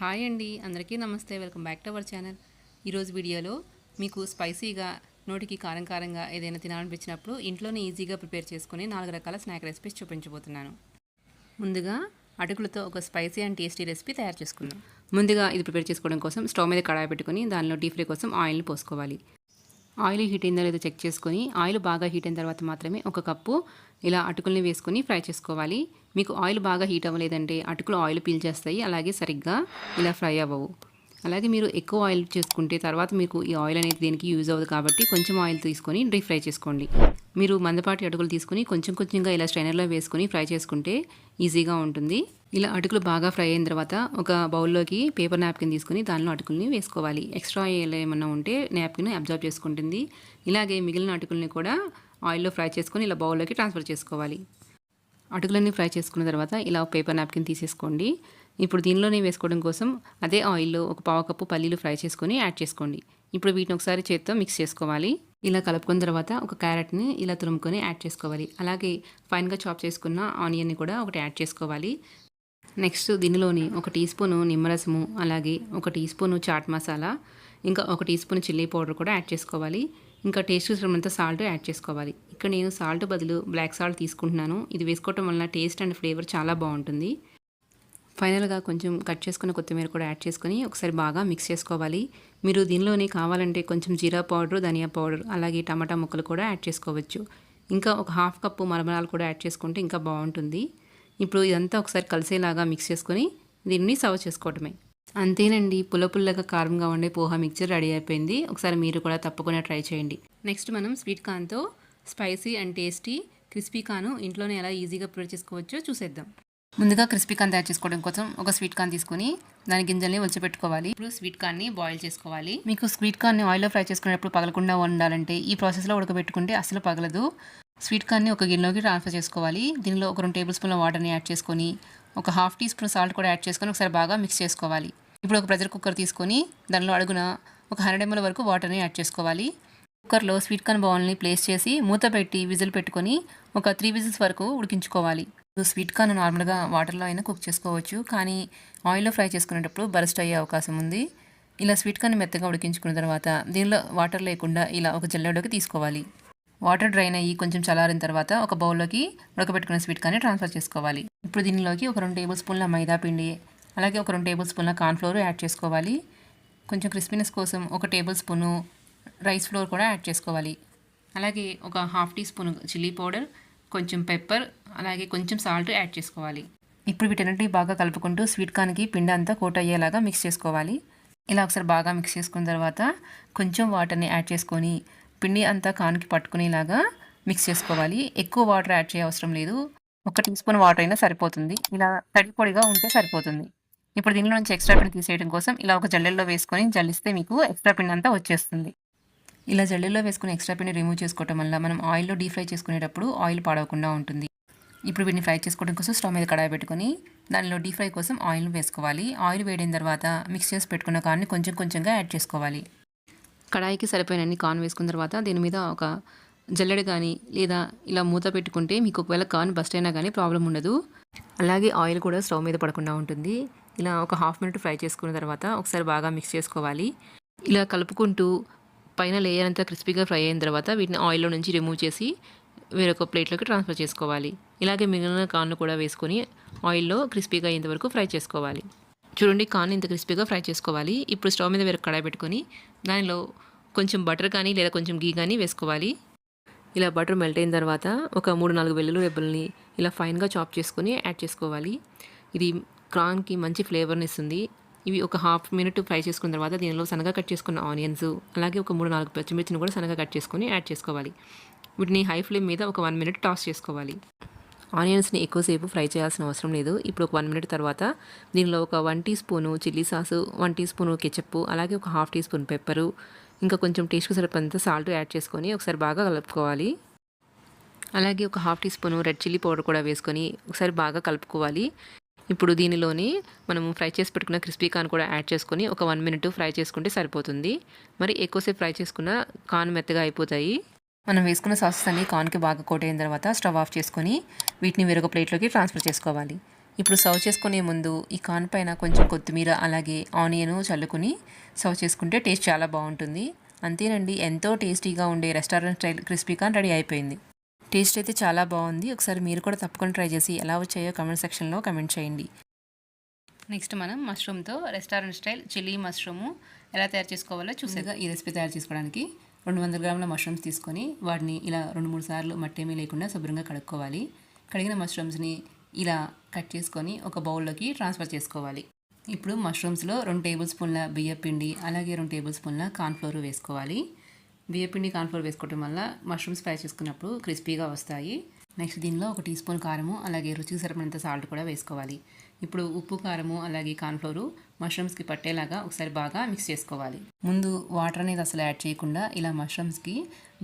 Hi అండి అందరికీ నమస్తే. Welcome back to our channel. ఈరోజు వీడియోలో మీకు స్పైసీగా నోటికి కారం కారంగా ఏదైనా తినాలనిపించినప్పుడు ఇంట్లోనే ఈజీగా ప్రిపేర్ చేసుకుని నాలుగు రకాల స్నాక్ రెసిపీస్ చూపించబోతున్నాను. ముందుగా అటుకులతో ఒక స్పైసీ అండ్ టేస్టీ రెసిపీ తయారు చేసుకుందాం. ముందుగా ఇది ప్రిపేర్ చేసుకోవడం కోసం స్టవ్ మీద కడాయి పెట్టుకుని దానిలో డీప్ ఫ్రై కోసం ఆయిల్ని పోసుకోవాలి. ఆయిల్ హీట్ అయిందో లేదో చెక్ చేసుకొని ఆయిల్ బాగా హీట్ అయిన తర్వాత మాత్రమే ఒక కప్పు ఇలా అటుకుల్ని వేసుకొని ఫ్రై చేసుకోవాలి. మీకు ఆయిల్ బాగా హీట్ అవ్వలేదంటే అటుకులు ఆయిల్ పీల్చేస్తాయి అలాగే సరిగ్గా ఇలా ఫ్రై అవ్వవు. అలాగే మీరు ఎక్కువ ఆయిల్ చేసుకుంటే తర్వాత మీకు ఈ ఆయిల్ అనేది దేనికి యూజ్ అవ్వదు కాబట్టి కొంచెం ఆయిల్ తీసుకొని డీప్ ఫ్రై చేసుకోండి. మీరు మందపాటి అటుకులు తీసుకొని కొంచెం కొంచెంగా ఇలా స్ట్రైనర్లో వేసుకొని ఫ్రై చేసుకుంటే ఈజీగా ఉంటుంది. ఇలా అటుకులు బాగా ఫ్రై అయిన తర్వాత ఒక బౌల్లోకి పేపర్ నాప్కిన్ తీసుకుని దానిలో అటుకుల్ని వేసుకోవాలి. ఎక్స్ట్రా ఆయిల్ ఏమన్నా ఉంటే నాప్కిన్ అబ్జర్వ్ చేసుకుంటుంది. ఇలాగే మిగిలిన అటుకుల్ని కూడా ఆయిల్లో ఫ్రై చేసుకొని ఇలా బౌల్లోకి ట్రాన్స్ఫర్ చేసుకోవాలి. అటుకులన్నీ ఫ్రై చేసుకున్న తర్వాత ఇలా పేపర్ నాప్కిన్ తీసేసుకోండి. ఇప్పుడు దీనిలోనే వేసుకోవడం కోసం అదే ఆయిల్లో ఒక పావు కప్పు పల్లీలు ఫ్రై చేసుకొని యాడ్ చేసుకోండి. ఇప్పుడు వీటిని ఒకసారి చేత్తో మిక్స్ చేసుకోవాలి. ఇలా కలుపుకున్న తర్వాత ఒక క్యారెట్ని ఇలా తురుముకొని యాడ్ చేసుకోవాలి. అలాగే ఫైన్గా చాప్ చేసుకున్న ఆనియన్ని కూడా ఒకటి యాడ్ చేసుకోవాలి. నెక్స్ట్ దీనిలోని ఒక టీ స్పూను నిమ్మరసము అలాగే ఒక టీ స్పూను చాట్ మసాలా ఇంకా ఒక టీ స్పూన్ చిల్లీ పౌడర్ కూడా యాడ్ చేసుకోవాలి. ఇంకా టేస్ట్ సరిపడంత సాల్ట్ యాడ్ చేసుకోవాలి. ఇక్కడ నేను సాల్ట్ బదులు బ్లాక్ సాల్ట్ తీసుకుంటున్నాను. ఇది వేసుకోవటం వలన టేస్ట్ అండ్ ఫ్లేవర్ చాలా బాగుంటుంది. ఫైనల్గా కొంచెం కట్ చేసుకున్న కొత్తిమీర కూడా యాడ్ చేసుకొని ఒకసారి బాగా మిక్స్ చేసుకోవాలి. మీరు దీనిలోనే కావాలంటే కొంచెం జీరా పౌడర్ ధనియా పౌడర్ అలాగే టమాటా ముక్కలు కూడా యాడ్ చేసుకోవచ్చు. ఇంకా ఒక హాఫ్ కప్పు మరమరాలు కూడా యాడ్ చేసుకుంటే ఇంకా బాగుంటుంది. ఇప్పుడు ఇదంతా ఒకసారి కలిసేలాగా మిక్స్ చేసుకొని దీన్ని సర్వ్ చేసుకోవటమే. అంతేనండి. పుల్ల పుల్లగా కారంగా ఉండే పోహా మిక్చర్ రెడీ అయిపోయింది. ఒకసారి మీరు కూడా తప్పకుండా ట్రై చేయండి. నెక్స్ట్ మనం sweet కార్న్తో spicy and tasty crispy corn ఇంట్లోనే ఎలా ఈజీగా ప్రిపేర్ చేసుకోవచ్చో చూసేద్దాం. ముందుగా క్రిస్పీ కాన్ తయారు చేసుకోవడం కోసం ఒక స్వీట్ కార్న్ తీసుకొని దాని గింజల్ని ఒలిచిపెట్టుకోవాలి. ఇప్పుడు స్వీట్ కార్న్ని బాయిల్ చేసుకోవాలి. మీకు స్వీట్ కార్న్ని ఆయిల్లో ఫ్రై చేసుకునేటప్పుడు పగలకుండా ఉండాలంటే ఈ ప్రాసెస్లో ఉడకబెట్టుకుంటే అసలు పగలదు. స్వీట్ కార్న్ని ఒక గిన్నెలోకి ట్రాన్స్ఫర్ చేసుకోవాలి. దీనిలో ఒక రెండు టేబుల్ స్పూన్ల వాటర్ని యాడ్ చేసుకొని ఒక హాఫ్ టీ స్పూన్ సాల్ట్ కూడా యాడ్ చేసుకొని ఒకసారి బాగా మిక్స్ చేసుకోవాలి. ఇప్పుడు ఒక ప్రెషర్ కుక్కర్ తీసుకొని దానిలో అడుగున ఒక హండ్రెడ్ ఎంఎల్ వరకు వాటర్ని యాడ్ చేసుకోవాలి. కుక్కర్లో స్వీట్ కార్న్ బౌల్ని ప్లేస్ చేసి మూత పెట్టి విజిల్ పెట్టుకొని ఒక త్రీ విజిల్స్ వరకు ఉడికించుకోవాలి. స్వీట్ కార్న్ నార్మల్గా వాటర్లో అయినా కుక్ చేసుకోవచ్చు. కానీ ఆయిల్లో ఫ్రై చేసుకునేటప్పుడు బరస్ట్ అయ్యే అవకాశం ఉంది. ఇలా స్వీట్ కార్న్ మెత్తగా ఉడికించుకున్న తర్వాత దీనిలో వాటర్ లేకుండా ఇలా ఒక జల్లెడలోకి తీసుకోవాలి. వాటర్ డ్రైన్ అయ్యి కొంచెం చల్లారిన తర్వాత ఒక బౌల్లోకి ఉడకబెట్టుకున్న స్వీట్ కానీ ట్రాన్స్ఫర్ చేసుకోవాలి. ఇప్పుడు దీనిలోకి ఒక రెండు టేబుల్ స్పూన్ల మైదా పిండి అలాగే ఒక రెండు టేబుల్ స్పూన్ల కార్న్ఫ్లోర్ యాడ్ చేసుకోవాలి. కొంచెం క్రిస్పీనెస్ కోసం ఒక టేబుల్ స్పూను రైస్ ఫ్లోర్ కూడా యాడ్ చేసుకోవాలి. అలాగే ఒక half teaspoon chilli powder కొంచెం పెప్పర్ అలాగే కొంచెం సాల్ట్ యాడ్ చేసుకోవాలి. ఇప్పుడు వీటన్నిటిని బాగా కలుపుకుంటూ స్వీట్ కార్న్కి పిండి అంతా కోట్ అయ్యేలాగా మిక్స్ చేసుకోవాలి. ఇలా ఒకసారి బాగా మిక్స్ చేసుకున్న తర్వాత కొంచెం వాటర్ని యాడ్ చేసుకొని పిండి అంతా కానికి పట్టుకునేలాగా మిక్స్ చేసుకోవాలి. ఎక్కువ వాటర్ యాడ్ చేయ అవసరం లేదు. ఒక టీ స్పూన్ వాటర్ అయినా సరిపోతుంది. ఇలా తడి పొడిగా ఉంటే సరిపోతుంది. ఇప్పుడు దీనిలో నుంచి ఎక్స్ట్రా పిండి తీసేయడం కోసం ఇలా ఒక జల్లెల్లో వేసుకొని జల్లిస్తే మీకు ఎక్స్ట్రా పిండి అంతా వచ్చేస్తుంది. ఇలా జల్లెల్లో వేసుకుని ఎక్స్ట్రా పిండి రిమూవ్ చేసుకోవడం వల్ల మనం ఆయిల్లో డీ ఫ్రై చేసుకునేటప్పుడు ఆయిల్ పాడవకుండా ఉంటుంది. ఇప్పుడు వీటిని ఫ్రై చేసుకోవడం కోసం స్టవ్ మీద కడాయి పెట్టుకొని దానిలో డీ ఫ్రై కోసం ఆయిల్ వేసుకోవాలి. ఆయిల్ వేడిన తర్వాత మిక్స్ చేసి పెట్టుకున్న కాన్ని కొంచెం కొంచెంగా యాడ్ చేసుకోవాలి. కడాయికి సరిపోయినన్ని కార్న్ వేసుకున్న తర్వాత దీని మీద ఒక జల్లెడ కానీ లేదా ఇలా మూత పెట్టుకుంటే మీకు ఒకవేళ కార్న్ బస్ట్ అయినా కానీ ప్రాబ్లం ఉండదు. అలాగే ఆయిల్ కూడా స్టవ్ మీద పడకుండా ఉంటుంది. ఇలా ఒక హాఫ్ మినిట్ ఫ్రై చేసుకున్న తర్వాత ఒకసారి బాగా మిక్స్ చేసుకోవాలి. ఇలా కలుపుకుంటూ పైన లేయర్ అంతా క్రిస్పీగా ఫ్రై అయిన తర్వాత వీటిని ఆయిల్లో నుంచి రిమూవ్ చేసి వేరొక ప్లేట్లోకి ట్రాన్స్ఫర్ చేసుకోవాలి. ఇలాగే మిగిలిన కార్న్ కూడా వేసుకొని ఆయిల్లో క్రిస్పీగా అయ్యేంత వరకు ఫ్రై చేసుకోవాలి. చూడండి కాన్ ఇంత క్రిస్పీగా ఫ్రై చేసుకోవాలి. ఇప్పుడు స్టవ్ మీద వేరే కడాయి పెట్టుకొని దానిలో కొంచెం బటర్ కానీ లేదా కొంచెం గీ కానీ వేసుకోవాలి. ఇలా బటర్ మెల్ట్ అయిన తర్వాత ఒక మూడు నాలుగు వెల్లుల్లి రెబ్బల్ని ఇలా ఫైన్గా చాప్ చేసుకొని యాడ్ చేసుకోవాలి. ఇది క్రాన్కి మంచి ఫ్లేవర్ని ఇస్తుంది. ఇవి ఒక హాఫ్ మినిట్ ఫ్రై చేసుకున్న తర్వాత దీనిలో సన్నగా కట్ చేసుకున్న ఆనియన్స్ అలాగే ఒక మూడు నాలుగు పచ్చిమిర్చిని కూడా సన్నగా కట్ చేసుకొని యాడ్ చేసుకోవాలి. వీటిని హై ఫ్లేమ్ మీద ఒక వన్ మినిట్ టాస్ చేసుకోవాలి. ఆనియన్స్ని ఎక్కువసేపు ఫ్రై చేయాల్సిన అవసరం లేదు. ఇప్పుడు ఒక వన్ మినిట్ తర్వాత దీనిలో ఒక one teaspoon chilli sauce one teaspoon ketchup అలాగే ఒక హాఫ్ టీ స్పూన్ పెప్పరు ఇంకా కొంచెం టేస్ట్కి సరిపడంత సాల్ట్ యాడ్ చేసుకొని ఒకసారి బాగా కలుపుకోవాలి. అలాగే ఒక half teaspoon red chilli powder కూడా వేసుకొని ఒకసారి బాగా కలుపుకోవాలి. ఇప్పుడు దీనిలోని మనం ఫ్రై చేసి పెట్టుకున్న క్రిస్పీ కార్న్ కూడా యాడ్ చేసుకొని ఒక వన్ మినిట్ ఫ్రై చేసుకుంటే సరిపోతుంది. మరి ఎక్కువసేపు ఫ్రై చేసుకున్న కార్న్ మెత్తగా అయిపోతాయి. మనం వేసుకున్న సాసెస్ అన్ని కార్న్కి బాగా కోట్ అయిన తర్వాత స్టవ్ ఆఫ్ చేసుకొని వీటిని వేరొక ప్లేట్లోకి ట్రాన్స్ఫర్ చేసుకోవాలి. ఇప్పుడు సర్వ్ చేసుకునే ముందు ఈ కాన్ పైన కొంచెం కొత్తిమీర అలాగే ఆనియన్ చల్లుకుని సర్వ్ చేసుకుంటే టేస్ట్ చాలా బాగుంటుంది. అంతేనండి ఎంతో టేస్టీగా ఉండే restaurant style crispy corn ready అయిపోయింది. టేస్ట్ అయితే చాలా బాగుంది. ఒకసారి మీరు కూడా తప్పకుండా ట్రై చేసి ఎలా వచ్చాయో కమెంట్ సెక్షన్లో కమెంట్ చేయండి. నెక్స్ట్ మనం మష్రూమ్తో రెస్టారెంట్ స్టైల్ చిల్లీ మష్రూము ఎలా తయారు చేసుకోవాలో చూసేగా ఈ రెసిపీ తయారు చేసుకోవడానికి రెండు వందల గ్రాముల మష్రూమ్స్ తీసుకొని వాటిని ఇలా రెండు మూడు సార్లు మట్టేమీ లేకుండా శుభ్రంగా కడుక్కోవాలి. కడిగిన మష్రూమ్స్ని ఇలా కట్ చేసుకొని ఒక బౌల్లోకి ట్రాన్స్ఫర్ చేసుకోవాలి. ఇప్పుడు మష్రూమ్స్లో రెండు టేబుల్ స్పూన్ల బియ్య పిండి అలాగే రెండు టేబుల్ స్పూన్ల కార్న్ఫ్లోర్ వేసుకోవాలి. బియ్య పిండి కార్న్ఫ్లోర్ వేసుకోవడం వల్ల మష్రూమ్స్ ఫ్రై చేసుకున్నప్పుడు క్రిస్పీగా వస్తాయి. నెక్స్ట్ దీనిలో ఒక టీ స్పూన్ కారము అలాగే రుచికి సరిపడినంత సాల్ట్ కూడా వేసుకోవాలి. ఇప్పుడు ఉప్పు కారము అలాగే కార్న్ఫ్లోరు మష్రూమ్స్కి పట్టేలాగా ఒకసారి బాగా మిక్స్ చేసుకోవాలి. ముందు వాటర్ అనేది అసలు యాడ్ చేయకుండా ఇలా మష్రూమ్స్కి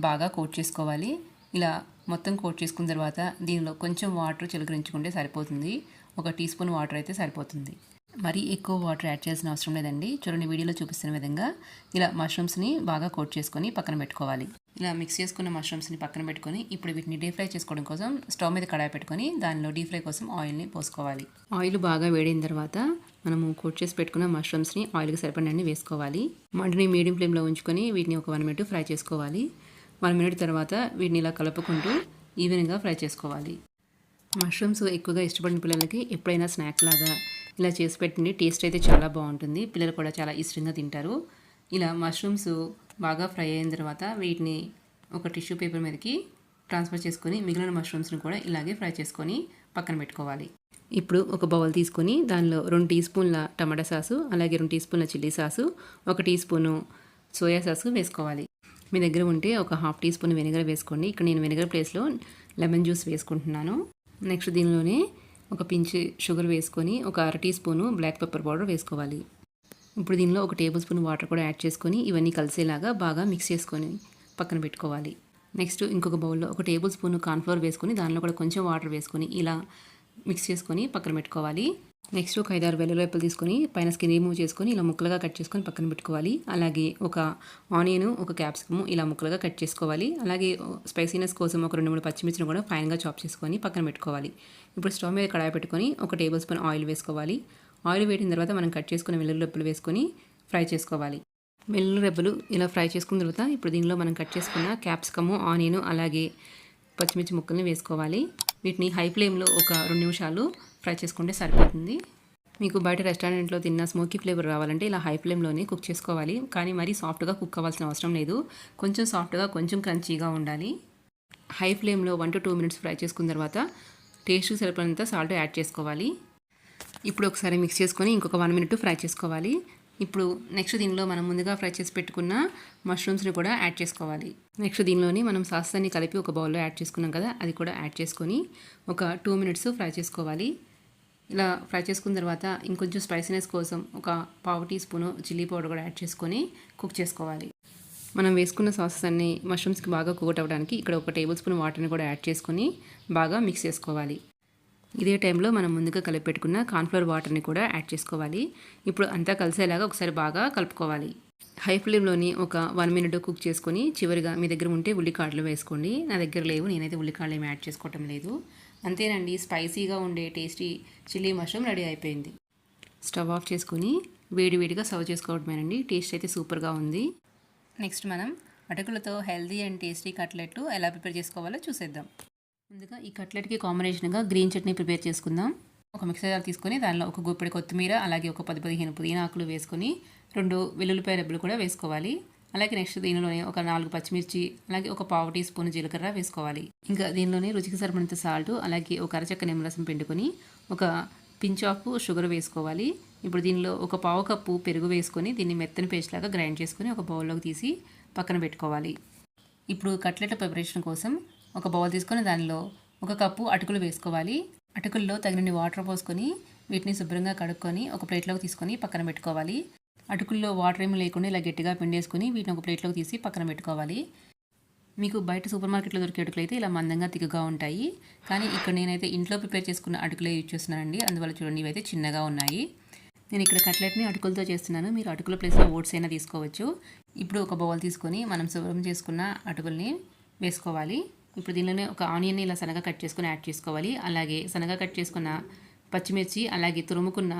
బాగా కోట్ చేసుకోవాలి. ఇలా మొత్తం కోట్ చేసుకున్న తర్వాత దీనిలో కొంచెం వాటర్ చిలకరించుకుంటే సరిపోతుంది. ఒక టీ స్పూన్ వాటర్ అయితే సరిపోతుంది. మరీ ఎక్కువ వాటర్ యాడ్ చేయాల్సిన అవసరం లేదండి. చూడండి వీడియోలో చూపిస్తున్న విధంగా ఇలా మష్రూమ్స్ని బాగా కోట్ చేసుకొని పక్కన పెట్టుకోవాలి. ఇలా మిక్స్ చేసుకున్న మష్రూమ్స్ని పక్కన పెట్టుకొని ఇప్పుడు వీటిని డీప్ ఫ్రై చేసుకోవడం కోసం స్టవ్ మీద కడాయి పెట్టుకొని దానిలో డీప్ ఫ్రై కోసం ఆయిల్ని పోసుకోవాలి. ఆయిల్ బాగా వేడిన తర్వాత మనము కోట్ చేసి పెట్టుకున్న మష్రూమ్స్ని ఆయిల్కి సరిపడినన్ని వేసుకోవాలి. మంటని మీడియం ఫ్లేమ్లో ఉంచుకొని వీటిని ఒక వన్ మినిట్ ఫ్రై చేసుకోవాలి. వన్ మినిట్ తర్వాత వీటిని ఇలా కలుపుకుంటూ ఈవెన్గా ఫ్రై చేసుకోవాలి. మష్రూమ్స్ ఎక్కువగా ఇష్టపడిన పిల్లలకి ఎప్పుడైనా స్నాక్ లాగా ఇలా చేసి పెట్టండి టేస్ట్ అయితే చాలా బాగుంటుంది. పిల్లలు కూడా చాలా ఇష్టంగా తింటారు. ఇలా మష్రూమ్స్ బాగా ఫ్రై అయిన తర్వాత వీటిని ఒక టిష్యూ పేపర్ మీదకి ట్రాన్స్ఫర్ చేసుకొని మిగిలిన మష్రూమ్స్ని కూడా ఇలాగే ఫ్రై చేసుకొని పక్కన పెట్టుకోవాలి. ఇప్పుడు ఒక బౌల్ తీసుకొని దానిలో రెండు టీ స్పూన్ల టమాటా సాసు అలాగే రెండు టీ స్పూన్ల చిల్లీ సాసు ఒక టీ స్పూను సోయా సాసు వేసుకోవాలి. మీ దగ్గర ఉంటే ఒక హాఫ్ టీ స్పూన్ వెనిగర్ వేసుకోండి. ఇక్కడ నేను వెనిగర్ ప్లేస్లో లెమన్ జ్యూస్ వేసుకుంటున్నాను. నెక్స్ట్ దీనిలోనే ఒక పించ్ షుగర్ వేసుకొని ఒక అర teaspoon black pepper powder వేసుకోవాలి. ఇప్పుడు దీనిలో ఒక టేబుల్ స్పూన్ వాటర్ కూడా యాడ్ చేసుకొని ఇవన్నీ కలిసేలాగా బాగా మిక్స్ చేసుకొని పక్కన పెట్టుకోవాలి. నెక్స్ట్ ఇంకొక బౌల్లో ఒక టేబుల్ స్పూన్ కార్న్ఫ్లోర్ వేసుకొని దానిలో కూడా కొంచెం వాటర్ వేసుకొని ఇలా మిక్స్ చేసుకొని పక్కన పెట్టుకోవాలి. నెక్స్ట్ ఒక ఐదారు వెల్లుల్లిపలు తీసుకొని పైన స్కిన్ రిమూవ్ చేసుకొని ఇలా ముక్కలుగా కట్ చేసుకొని పక్కన పెట్టుకోవాలి. అలాగే ఒక ఆనియన్ ఒక క్యాప్సికమ్ ఇలా ముక్కలుగా కట్ చేసుకోవాలి. అలాగే స్పైసీనెస్ కోసం ఒక రెండు మూడు పచ్చిమిర్చిని కూడా ఫైన్గా చాప్ చేసుకొని పక్కన పెట్టుకోవాలి. ఇప్పుడు స్టవ్ మీద కడాయి పెట్టుకొని ఒక టేబుల్ స్పూన్ ఆయిల్ వేసుకోవాలి. ఆయిల్ వేడిన తర్వాత మనం కట్ చేసుకున్న వెల్లుల్లి రెబ్బలు వేసుకొని ఫ్రై చేసుకోవాలి. వెల్లుల్లి రెబ్బలు ఇలా ఫ్రై చేసుకున్న తర్వాత ఇప్పుడు దీనిలో మనం కట్ చేసుకున్న క్యాప్సికము ఆనియన్ అలాగే పచ్చిమిర్చి ముక్కల్ని వేసుకోవాలి. వీటిని హై ఫ్లేమ్లో ఒక రెండు నిమిషాలు ఫ్రై చేసుకుంటే సరిపోతుంది. మీకు బయట రెస్టారెంట్లో తిన్న స్మోకీ ఫ్లేవర్ రావాలంటే ఇలా హై ఫ్లేమ్లోనే కుక్ చేసుకోవాలి. కానీ మరీ సాఫ్ట్గా కుక్ అవ్వాల్సిన అవసరం లేదు. కొంచెం సాఫ్ట్గా కొంచెం క్రంచీగా ఉండాలి. హై ఫ్లేమ్లో one to two minutes fry చేసుకున్న తర్వాత టేస్ట్ సరిపడినంత సాల్ట్ యాడ్ చేసుకోవాలి. ఇప్పుడు ఒకసారి మిక్స్ చేసుకొని ఇంకొక వన్ మినిట్ ఫ్రై చేసుకోవాలి. ఇప్పుడు నెక్స్ట్ దీనిలో మనం ముందుగా ఫ్రై చేసి పెట్టుకున్న మష్రూమ్స్ని కూడా యాడ్ చేసుకోవాలి. నెక్స్ట్ దీనిలోని మనం సాస్ అన్ని కలిపి ఒక బౌల్లో యాడ్ చేసుకున్నాం కదా అది కూడా యాడ్ చేసుకొని ఒక టూ మినిట్స్ ఫ్రై చేసుకోవాలి. ఇలా ఫ్రై చేసుకున్న తర్వాత ఇంకొంచెం స్పైసీనెస్ కోసం ఒక పావు టీ స్పూను చిల్లీ పౌడర్ కూడా యాడ్ చేసుకొని కుక్ చేసుకోవాలి. మనం వేసుకున్న సాసెస్ అన్ని మష్రూమ్స్కి బాగా కుక్ అవ్వడానికి ఇక్కడ ఒక టేబుల్ స్పూన్ వాటర్ని కూడా యాడ్ చేసుకొని బాగా మిక్స్ చేసుకోవాలి. ఇదే టైంలో మనం ముందుగా కలిపెట్టుకున్న కార్న్ఫ్లవర్ వాటర్ని కూడా యాడ్ చేసుకోవాలి. ఇప్పుడు అంతా కలిసేలాగా ఒకసారి బాగా కలుపుకోవాలి. హై ఫ్లేమ్లోని ఒక వన్ మినిట్ కుక్ చేసుకొని చివరిగా మీ దగ్గర ఉంటే ఉల్లికాడలు వేసుకోండి. నా దగ్గర లేవు నేనైతే ఉల్లికాడలు ఏమి యాడ్ చేసుకోవటం లేదు. అంతేనండి స్పైసీగా ఉండే టేస్టీ చిల్లీ మష్రూమ్ రెడీ అయిపోయింది. స్టవ్ ఆఫ్ చేసుకొని వేడివేడిగా సర్వ్ చేసుకోవడమేనండి టేస్ట్ అయితే సూపర్గా ఉంది. నెక్స్ట్ మనం అటుకులతో హెల్దీ అండ్ టేస్టీ కట్లెట్ ఎలా ప్రిపేర్ చేసుకోవాలో చూసేద్దాం. ముందుగా ఈ కట్లెట్కి కాంబినేషన్గా గ్రీన్ చట్నీ ప్రిపేర్ చేసుకుందాం. ఒక మిక్సర్ జార్ తీసుకొని దానిలో ఒక గుప్పెడి కొత్తిమీర అలాగే ఒక పది పదిహేను పుదీనా ఆకులు వేసుకొని రెండు వెల్లుల్లిపాయ రెబ్బలు కూడా వేసుకోవాలి. అలాగే నెక్స్ట్ దీనిలోనే ఒక నాలుగు పచ్చిమిర్చి అలాగే ఒక పావు టీ స్పూన్ జీలకర్ర వేసుకోవాలి. ఇంకా దీనిలోనే రుచికి సరిపడినంత సాల్ట్ అలాగే ఒక అరచక్క నిమ్మరసం పిండుకొని ఒక పించ్ ఆఫ్ షుగర్ వేసుకోవాలి. ఇప్పుడు దీనిలో ఒక పావు కప్పు పెరుగు వేసుకొని దీన్ని మెత్తని పేస్ట్ లాగా గ్రైండ్ చేసుకొని ఒక బౌల్లోకి తీసి పక్కన పెట్టుకోవాలి. ఇప్పుడు కట్లెట్ ప్రిపరేషన్ కోసం ఒక బౌల్ తీసుకొని దానిలో ఒక కప్పు అటుకులు వేసుకోవాలి. అటుకుల్లో తగినన్ని వాటర్ పోసుకొని వీటిని శుభ్రంగా కడుక్కొని ఒక ప్లేట్లోకి తీసుకొని పక్కన పెట్టుకోవాలి. అటుకుల్లో వాటర్ ఏమి లేకుండా ఇలా గట్టిగా పిండేసుకుని వీటిని ఒక ప్లేట్లోకి తీసి పక్కన పెట్టుకోవాలి. మీకు బయట సూపర్ మార్కెట్లో దొరికే అటుకులు అయితే ఇలా మందంగా తిక్కుగా ఉంటాయి. కానీ ఇక్కడ నేనైతే ఇంట్లో ప్రిపేర్ చేసుకున్న అటుకులే యూజ్ చేస్తున్నానండి. అందువల్ల చూడండి ఇవైతే చిన్నగా ఉన్నాయి. నేను ఇక్కడ కట్లెట్ని అటుకులతో చేస్తున్నాను. మీరు అటుకుల ప్లేస్లో ఓట్స్ అయినా తీసుకోవచ్చు. ఇప్పుడు ఒక బౌల్ తీసుకొని మనం శుభ్రం చేసుకున్న అటుకుల్ని వేసుకోవాలి. ఇప్పుడు దీనిలోనే ఒక ఆనియన్ని ఇలా శనగ కట్ చేసుకుని యాడ్ చేసుకోవాలి. అలాగే శనగ కట్ చేసుకున్న పచ్చిమిర్చి అలాగే తురుముకున్న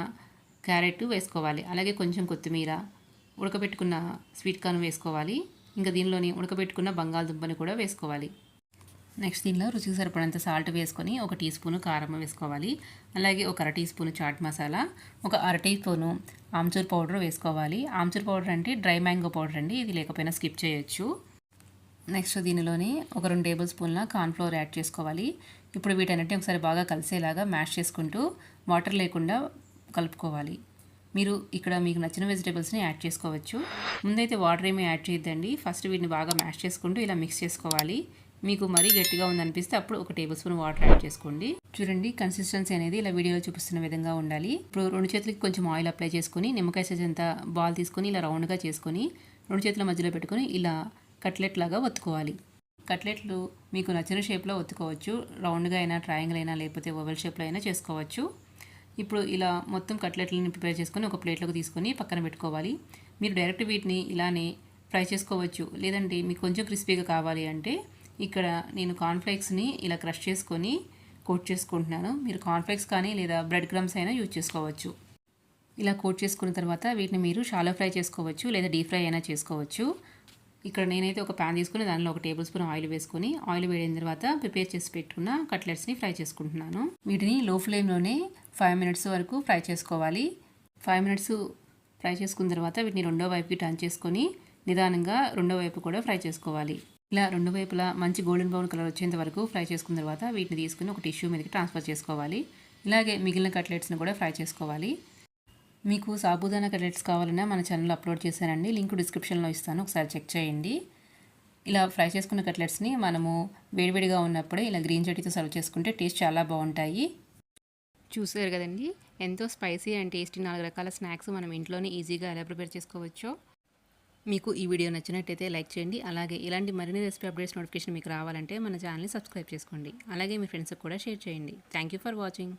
క్యారెట్ వేసుకోవాలి. అలాగే కొంచెం కొత్తిమీర ఉడకబెట్టుకున్న స్వీట్ కార్న్ వేసుకోవాలి. ఇంకా దీనిలోని ఉడకబెట్టుకున్న బంగాళదుంపని కూడా వేసుకోవాలి. నెక్స్ట్ దీనిలో రుచికి సరిపడంత సాల్ట్ వేసుకొని ఒక టీ స్పూను కారం వేసుకోవాలి. అలాగే ఒక అర టీ స్పూను చాట్ మసాలా ఒక అర టీ స్పూను ఆమ్చూర్ పౌడర్ వేసుకోవాలి. ఆమ్చూర్ పౌడర్ అంటే డ్రై మ్యాంగో పౌడర్ అండి. ఇది లేకపోయినా స్కిప్ చేయొచ్చు. నెక్స్ట్ దీనిలోని ఒక రెండు టేబుల్ స్పూన్ల కార్న్ఫ్లోర్ యాడ్ చేసుకోవాలి. ఇప్పుడు వీటన్నిటిని ఒకసారి బాగా కలిసేలాగా మ్యాష్ చేసుకుంటూ వాటర్ లేకుండా కలుపుకోవాలి. మీరు ఇక్కడ మీకు నచ్చిన వెజిటేబుల్స్ని యాడ్ చేసుకోవచ్చు. ముందైతే వాటర్ ఏమీ యాడ్ చేయొద్దండి. ఫస్ట్ వీటిని బాగా మ్యాష్ చేసుకుంటూ ఇలా మిక్స్ చేసుకోవాలి. మీకు మరీ గట్టిగా ఉందనిపిస్తే అప్పుడు ఒక టేబుల్ స్పూన్ వాటర్ యాడ్ చేసుకోండి. చూడండి కన్సిస్టెన్సీ అనేది ఇలా వీడియోలో చూపిస్తున్న విధంగా ఉండాలి. ఇప్పుడు రెండు చేతులకి కొంచెం ఆయిల్ అప్లై చేసుకొని నిమ్మకాయ సైజ్ అంత బాల్ తీసుకొని ఇలా రౌండ్గా చేసుకొని రెండు చేతుల మధ్యలో పెట్టుకొని ఇలా కట్లెట్ లాగా ఒత్తుకోవాలి. కట్లెట్లు మీకు నచ్చిన షేప్లో ఒత్తుకోవచ్చు. రౌండ్గా అయినా ట్రయాంగిల్ అయినా లేకపోతే ఓవెల్ షేప్లో అయినా చేసుకోవచ్చు. ఇప్పుడు ఇలా మొత్తం కట్లెట్లని ప్రిపేర్ చేసుకొని ఒక ప్లేట్లోకి తీసుకొని పక్కన పెట్టుకోవాలి. మీరు డైరెక్ట్ వీటిని ఇలానే ఫ్రై చేసుకోవచ్చు. లేదంటే మీకు కొంచెం క్రిస్పీగా కావాలి అంటే ఇక్కడ నేను కార్న్ఫ్లేక్స్ని ఇలా క్రష్ చేసుకొని కోట్ చేసుకుంటున్నాను. మీరు కార్న్ఫ్లేక్స్ కానీ లేదా బ్రెడ్ క్రమ్స్ అయినా యూజ్ చేసుకోవచ్చు. ఇలా కోట్ చేసుకున్న తర్వాత వీటిని మీరు షాలో ఫ్రై చేసుకోవచ్చు లేదా డీప్ ఫ్రై అయినా చేసుకోవచ్చు. ఇక్కడ నేనైతే ఒక ప్యాన్ తీసుకుని దానిలో ఒక టేబుల్ స్పూన్ ఆయిల్ వేసుకొని ఆయిల్ వేడిన తర్వాత ప్రిపేర్ చేసి పెట్టుకున్న కట్లెట్స్ని ఫ్రై చేసుకుంటున్నాను. వీటిని లో ఫ్లేమ్లోనే ఫైవ్ మినిట్స్ వరకు ఫ్రై చేసుకోవాలి. ఫైవ్ మినిట్స్ ఫ్రై చేసుకున్న తర్వాత వీటిని రెండో వైపుకి టర్న్ చేసుకొని నిదానంగా రెండో వైపు కూడా ఫ్రై చేసుకోవాలి. ఇలా రెండు వైపులా మంచి గోల్డెన్ బ్రౌన్ కలర్ వచ్చేంత వరకు ఫ్రై చేసుకున్న తర్వాత వీటిని తీసుకుని ఒక టిష్యూ మీదకి ట్రాన్స్ఫర్ చేసుకోవాలి. ఇలాగే మిగిలిన కట్లెట్స్ని కూడా ఫ్రై చేసుకోవాలి. మీకు సాబుదానా కట్లెట్స్ కావాలన్నా మన ఛానల్ అప్లోడ్ చేశానండి. లింక్ డిస్క్రిప్షన్లో ఇస్తాను. ఒకసారి చెక్ చేయండి. ఇలా ఫ్రై చేసుకున్న కట్లెట్స్ని మనము వేడివేడిగా ఉన్నప్పుడే ఇలా గ్రీన్ చట్నీతో సర్వ్ చేసుకుంటే టేస్ట్ చాలా బాగుంటాయి. చూసారు కదండి? ఎంతో స్పైసీ అండ్ టేస్టీ నాలుగు రకాల స్నాక్స్ మనం ఇంట్లోనే ఈజీగా ఎలా ప్రిపేర్ చేసుకోవచ్చో. మీకు ఈ వీడియో నచ్చినట్టయితే లైక్ చేయండి. అలాగే ఇలాంటి మరిన్ని రెసిపీ అప్డేట్స్ నోటిఫికేషన్ మీకు రావాలంటే మన ఛానల్ని సబ్స్క్రైబ్ చేసుకోండి. అలాగే మీ ఫ్రెండ్స్కి కూడా షేర్ చేయండి. Thank you for watching